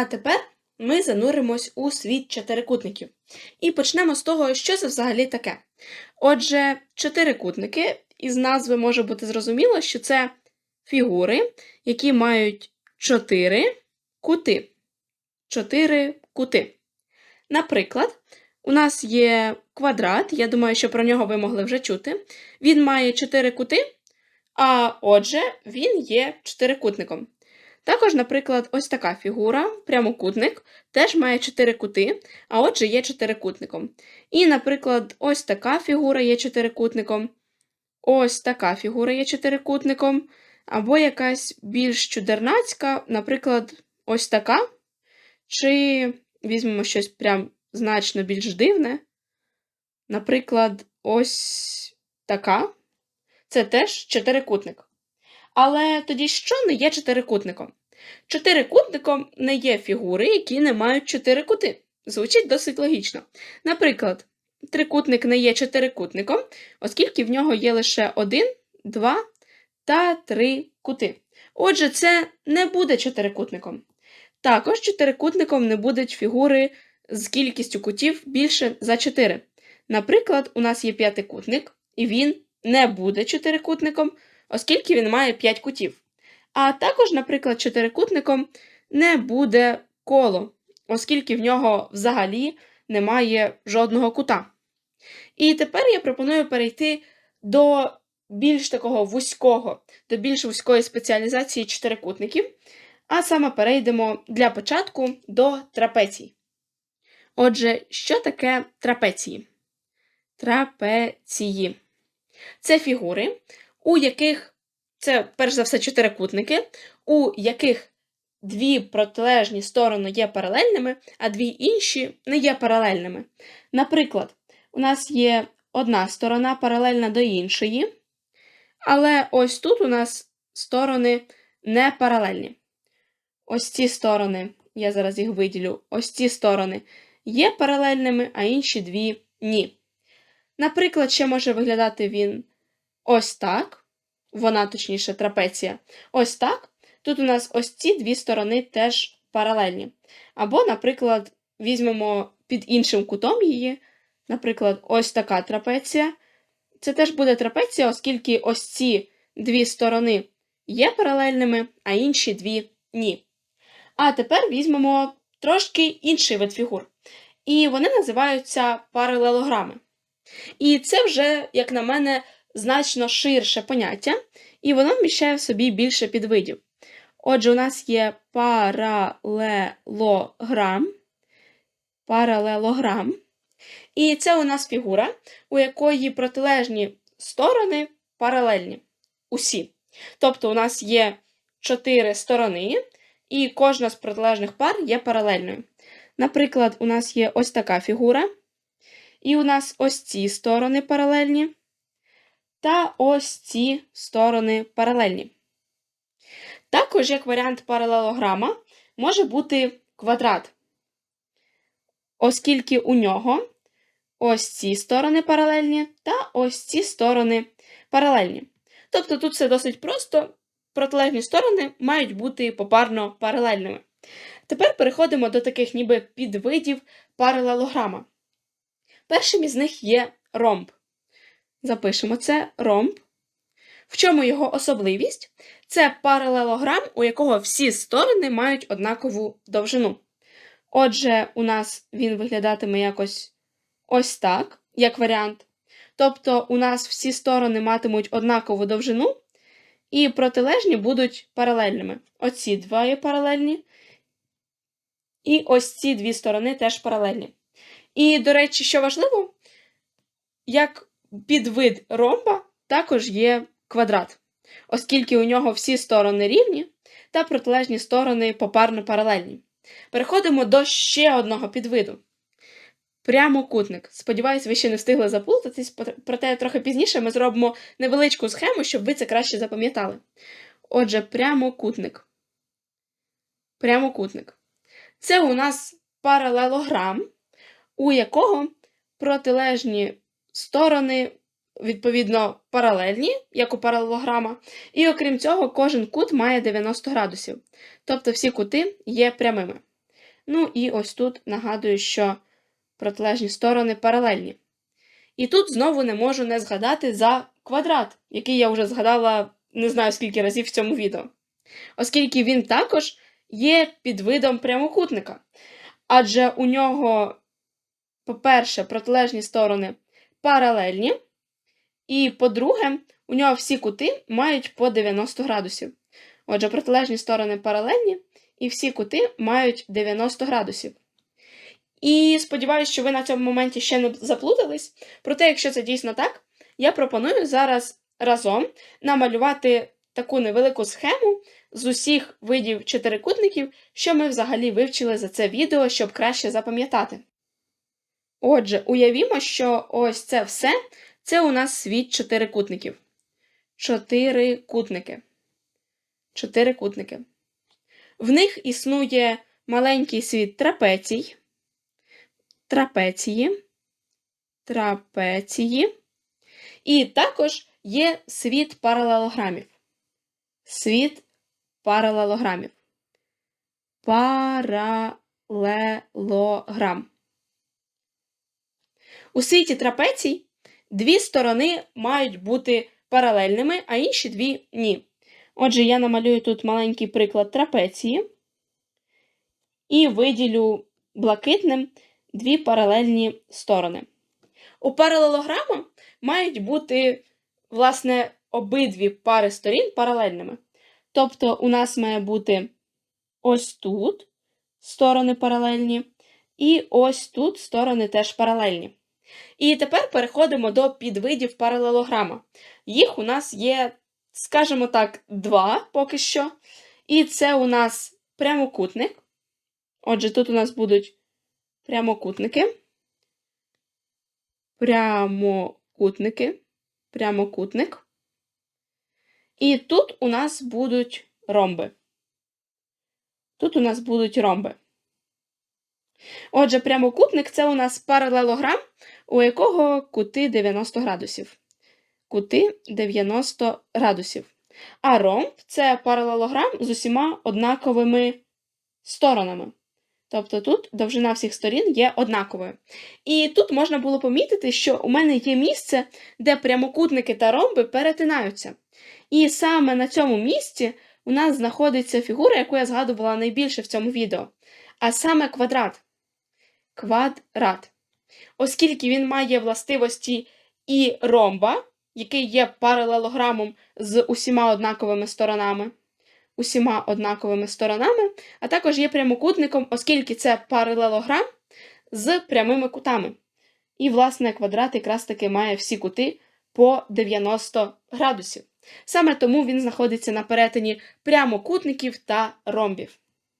А тепер ми зануримось у світ чотирикутників. І почнемо з того, що це взагалі таке. Отже, чотирикутники із назви може бути зрозуміло, що це фігури, які мають чотири кути. Чотири кути. Наприклад, у нас є квадрат, я думаю, що про нього ви могли вже чути. Він має чотири кути, а отже, він є чотирикутником. Також, наприклад, ось така фігура, прямокутник, теж має чотири кути, а отже, є чотирикутником. І, наприклад, ось така фігура є чотирикутником, ось така фігура є чотирикутником, або якась більш чудернацька, наприклад, ось така. Чи візьмемо щось прям значно більш дивне. Наприклад, ось така. Це теж чотирикутник. Але тоді що не є чотирикутником? Чотирикутником не є фігури, які не мають чотири кути. Звучить досить логічно. Наприклад, трикутник не є чотирикутником, оскільки в нього є лише один, два та три кути. Отже, це не буде чотирикутником. Також чотирикутником не будуть фігури з кількістю кутів більше за 4. Наприклад, у нас є п'ятикутник, і він не буде чотирикутником, оскільки він має 5 кутів. А також, наприклад, чотирикутником не буде коло, оскільки в нього взагалі немає жодного кута. І тепер я пропоную перейти до більш такого вузького, до більш вузької спеціалізації чотирикутників. А саме перейдемо для початку до трапецій. Отже, що таке трапеції? Трапеції. Це фігури, у яких це, перш за все, чотирикутники, у яких дві протилежні сторони є паралельними, а дві інші не є паралельними. Наприклад, у нас є одна сторона паралельна до іншої, але ось тут у нас сторони не паралельні. Ось ці сторони, я зараз їх виділю, ось ці сторони є паралельними, а інші дві ні. Наприклад, ще може виглядати він ось так, вона, точніше, трапеція. Ось так. Тут у нас ось ці дві сторони теж паралельні. Або, наприклад, візьмемо під іншим кутом її, наприклад, ось така трапеція. Це теж буде трапеція, оскільки ось ці дві сторони є паралельними, а інші дві ні. А тепер візьмемо трошки інший вид фігур. І вони називаються паралелограми. І це вже, як на мене, значно ширше поняття, і воно вміщає в собі більше підвидів. Отже, у нас є паралелограм. Паралелограм. І це у нас фігура, у якої протилежні сторони паралельні. Усі. Тобто, у нас є чотири сторони, і кожна з протилежних пар є паралельною. Наприклад, у нас є ось така фігура, і у нас ось ці сторони паралельні, та ось ці сторони паралельні. Також, як варіант паралелограма, може бути квадрат, оскільки у нього ось ці сторони паралельні та ось ці сторони паралельні. Тобто тут все досить просто, протилежні сторони мають бути попарно паралельними. Тепер переходимо до таких ніби підвидів паралелограма. Першим із них є ромб. Запишемо це ромб. В чому його особливість? Це паралелограм, у якого всі сторони мають однакову довжину. Отже, у нас він виглядатиме якось ось так, як варіант. Тобто, у нас всі сторони матимуть однакову довжину, і протилежні будуть паралельними. Оці два є паралельні. І ось ці дві сторони теж паралельні. І, до речі, що важливо, як підвид ромба також є квадрат, оскільки у нього всі сторони рівні та протилежні сторони попарно паралельні. Переходимо до ще одного підвиду. Прямокутник. Сподіваюсь, ви ще не встигли заплутатись, проте трохи пізніше ми зробимо невеличку схему, щоб ви це краще запам'ятали. Отже, прямокутник. Прямокутник. Це у нас паралелограм, у якого протилежні сторони, відповідно, паралельні, як у паралелограма, і окрім цього, кожен кут має 90 градусів. Тобто всі кути є прямими. Ну і ось тут нагадую, що протилежні сторони паралельні. І тут знову не можу не згадати за квадрат, який я вже згадала не знаю скільки разів в цьому відео. Оскільки він також є підвидом прямокутника. Адже у нього, по-перше, протилежні сторони паралельні, і, по-друге, у нього всі кути мають по 90 градусів. Отже, протилежні сторони паралельні, і всі кути мають 90 градусів. І сподіваюся, що ви на цьому моменті ще не заплутались. Проте, якщо це дійсно так, я пропоную зараз разом намалювати таку невелику схему з усіх видів чотирикутників, що ми взагалі вивчили за це відео, щоб краще запам'ятати. Отже, уявімо, що ось це все це у нас світ чотирикутників. Чотирикутники. Чотирикутники. В них існує маленький світ трапецій, трапеції, трапеції. І також є світ паралелограмів. Світ паралелограмів. Паралелограм. У світі трапецій дві сторони мають бути паралельними, а інші дві ні. Отже, я намалюю тут маленький приклад трапеції і виділю блакитним дві паралельні сторони. У паралелограма мають бути, власне, обидві пари сторін паралельними. Тобто, у нас має бути ось тут сторони паралельні, і ось тут сторони теж паралельні. І тепер переходимо до підвидів паралелограма. Їх у нас є, скажімо так, два поки що. І це у нас прямокутник. Отже, тут у нас будуть прямокутники. Прямокутники. Прямокутник. І тут у нас будуть ромби. Тут у нас будуть ромби. Отже, прямокутник це у нас паралелограм, у якого кути 90 градусів. Кути 90 градусів. А ромб це паралелограм з усіма однаковими сторонами. Тобто тут довжина всіх сторін є однаковою. І тут можна було помітити, що у мене є місце, де прямокутники та ромби перетинаються. І саме на цьому місці у нас знаходиться фігура, яку я згадувала найбільше в цьому відео, а саме квадрат. Квадрат. Оскільки він має властивості і ромба, який є паралелограмом з усіма однаковими сторонами, усіма однаковими сторонами, а також є прямокутником, оскільки це паралелограм з прямими кутами. І, власне, квадрат якраз таки має всі кути по 90 градусів. Саме тому він знаходиться на перетині прямокутників та ромбів.